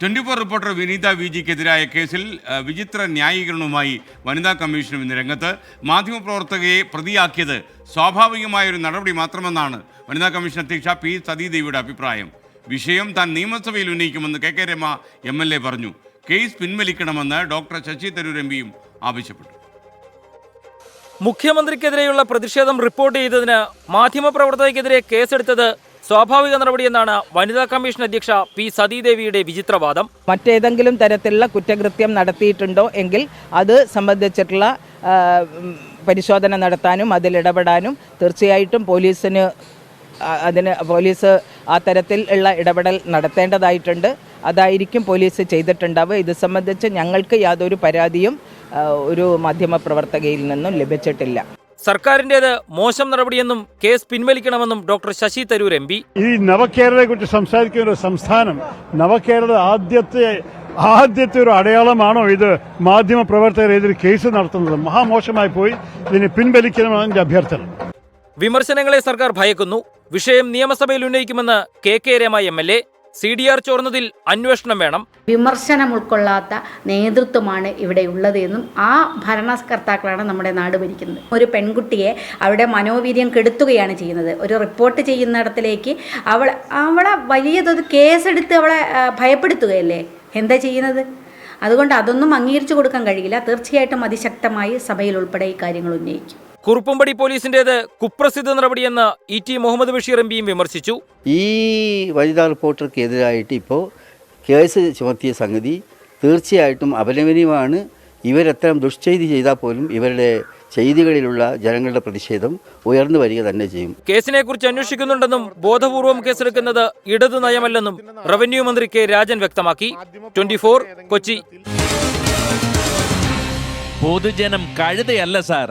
Twenty four reporter Vineetha V ജിക്കെതിരായ കേസിൽ വിചിത്ര ന്യായീകരണവുമായി വനിതാ കമ്മീഷനും ഇന്ന് രംഗത്ത്. മാധ്യമപ്രവർത്തകയെ പ്രതിയാക്കിയത് സ്വാഭാവികമായ ഒരു നടപടി മാത്രമെന്നാണ് വനിതാ കമ്മീഷൻ അധ്യക്ഷ പി സതീദേവിയുടെ അഭിപ്രായം. വിഷയം താൻ നിയമസഭയിൽ ഉന്നയിക്കുമെന്ന് K K Rema M L A പറഞ്ഞു. കേസ് പിൻവലിക്കണമെന്ന് ഡോക്ടർ ശശി തരൂർ എം പിയും ആവശ്യപ്പെട്ടു. മുഖ്യമന്ത്രിക്കെതിരെയുള്ള പ്രതിഷേധം റിപ്പോർട്ട് ചെയ്തതിന് മാധ്യമപ്രവർത്തകയ്ക്കെതിരെ കേസെടുത്തത് സ്വാഭാവിക നടപടി എന്നാണ് വനിതാ കമ്മീഷൻ അധ്യക്ഷ പി സതീദേവിയുടെ വിചിത്രവാദം. മറ്റേതെങ്കിലും തരത്തിലുള്ള കുറ്റകൃത്യം നടത്തിയിട്ടുണ്ടോ എങ്കിൽ അത് സംബന്ധിച്ചിട്ടുള്ള പരിശോധന നടത്താനും അതിൽ ഇടപെടാനും തീർച്ചയായിട്ടും പോലീസിന് അതിന് പോലീസ് ആ തരത്തിൽ ഉള്ള ഇടപെടൽ നടത്തേണ്ടതായിട്ടുണ്ട്. അതായിരിക്കും പോലീസ് ചെയ്തിട്ടുണ്ടാവുക. ഇത് സംബന്ധിച്ച് ഞങ്ങൾക്ക് യാതൊരു പരാതിയും ഒരു മാധ്യമപ്രവർത്തകയിൽ നിന്നും ലഭിച്ചിട്ടില്ല. സർക്കാരിന്റേത് മോശം നടപടിയെന്നും കേസ് പിൻവലിക്കണമെന്നും doctor Shashi Tharoor M P. ഈ നവകേരളയെ കുറിച്ച് സംസാരിക്കുന്ന ഒരു സംസ്ഥാനം നവകേരള ആദ്യത്തെ ആദ്യത്തെ ഒരു അടയാളമാണോ ഇത്? മാധ്യമ പ്രവർത്തകർ ഇതിൽ കേസ് നടത്തുന്നത്? മഹാമോശമായി പോയി. ഇതിനെ പിൻവലിക്കണമെന്ന് എന്റെ അഭ്യർത്ഥന. വിമർശനങ്ങളെ സർക്കാർ ഭയക്കുന്നു. വിഷയം നിയമസഭയിൽ ഉന്നയിക്കുമെന്ന് K K Rama M L A C D R ചോർന്നതിൽ അന്വേഷണം വേണം. വിമർശനം ഉൾക്കൊള്ളാത്ത നേതൃത്വമാണ് ഇവിടെ ഉള്ളത് എന്നും ആ ഭരണകർത്താക്കളാണ് നമ്മുടെ നാട് ഭരിക്കുന്നത്. ഒരു പെൺകുട്ടിയെ അവിടെ മനോവീര്യം കെടുത്തുകയാണ് ചെയ്യുന്നത്. ഒരു റിപ്പോർട്ട് ചെയ്യുന്നിടത്തിലേക്ക് അവൾ അവളെ വലിയ കേസെടുത്ത് അവളെ ഭയപ്പെടുത്തുകയല്ലേ? എന്താ ചെയ്യുന്നത്? അതുകൊണ്ട് അതൊന്നും അംഗീകരിച്ചു കൊടുക്കാൻ കഴിയില്ല. തീർച്ചയായിട്ടും അതിശക്തമായി സഭയിൽ ഉൾപ്പെടെ ഈ കാര്യങ്ങൾ ഉന്നയിക്കും. കുറുപ്പുംപടി പോലീസിന്റേത് കുപ്രസിദ്ധ നടപടിയെന്ന് E T Muhammad Basheer M പിയും വിമർശിച്ചു. ഈ വനിതാ റിപ്പോർട്ടർക്കെതിരായിട്ട് ഇപ്പോൾ കേസ് ചുമത്തിയ സംഗതി തീർച്ചയായിട്ടും അപലപനീയമാണ്. ഇവരെത്തരം ദുഷ്ചെയ്തി ചെയ്താൽ പോലും ഇവരുടെ ചെയ്തികളിലുള്ള ജനങ്ങളുടെ പ്രതിഷേധം ഉയർന്നു വരിക തന്നെ ചെയ്യും. കേസിനെ കുറിച്ച് അന്വേഷിക്കുന്നുണ്ടെന്നും ബോധപൂർവം കേസെടുക്കുന്നത് ഇടതു നയമല്ലെന്നും റവന്യൂ മന്ത്രി കെ രാജൻ വ്യക്തമാക്കി. ട്വന്റി കൊച്ചി. പൊതുജനം കഴുതയല്ല സാർ.